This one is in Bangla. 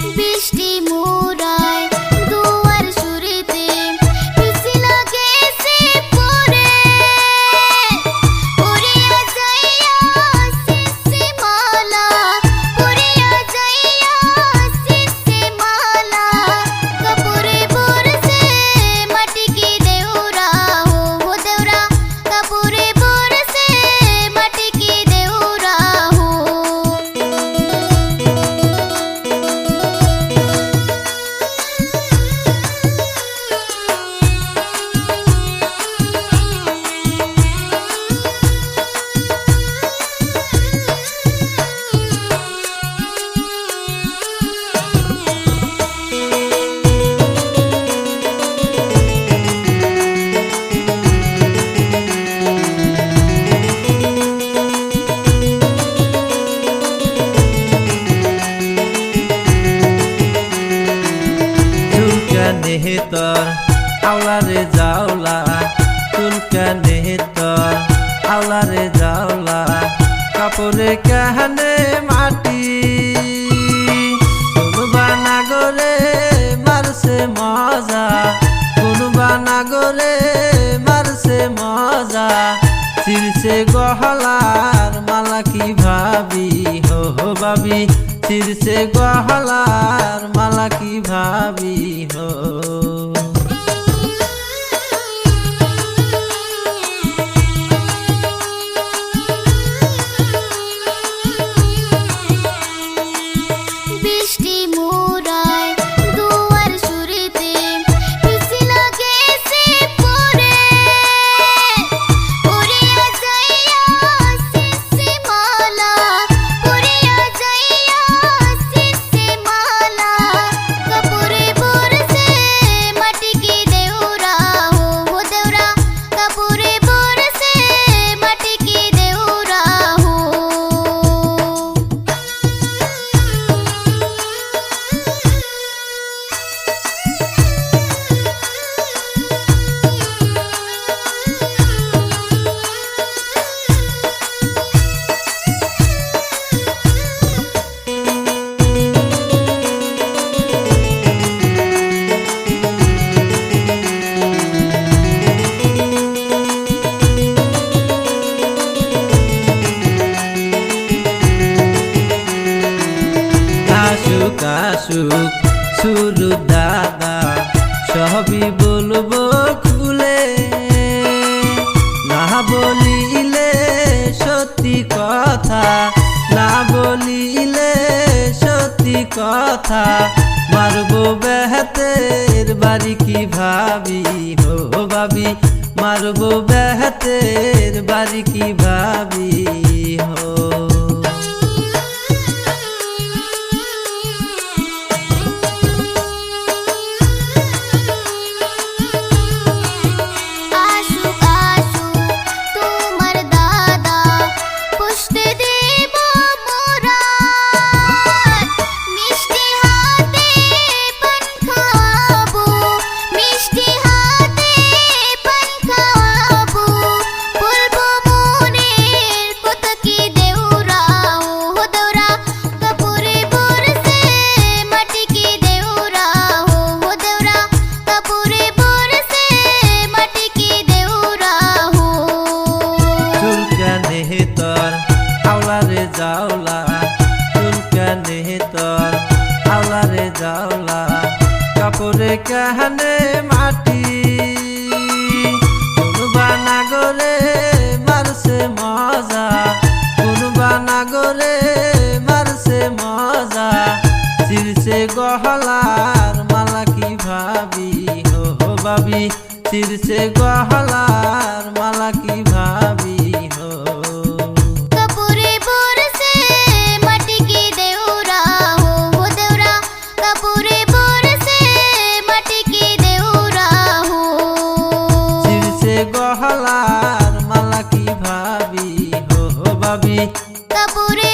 বৃষ্টি নেহেতর আওলারে যাওলা, চুলকা নেহেতর আওলারে যাওলা, কাপড়ে কাহানে মাটি। কোনবা নাগরে মারছে মজা, কোনবা নাগরে মারছে মজা, চিরছে গহলার মালা কি ভাবি? হো, ভাবি, চিরছে গহলার আসুক শুরু দাদা, সবই বলব খুলে। না বলিলে সত্যি কথা, না বলিলে সত্যি কথা, মারবো বেহাতের বাড়ি কি ভাবি হো, ভাবি। মারবো বেহাতের বাড়ি কি ভাবি আওলারে যাওলা চুলকা নেহেতর আওলারে যাওলা, কাপড়ে কাহানে মাটি। নাগরে মারছে মজা, কোনবা নাগরে মারছে মজা। চিরছে গহলার মালা কি ভাবি? হো ভাবি, চিরছে কি ভাবি কাপুরে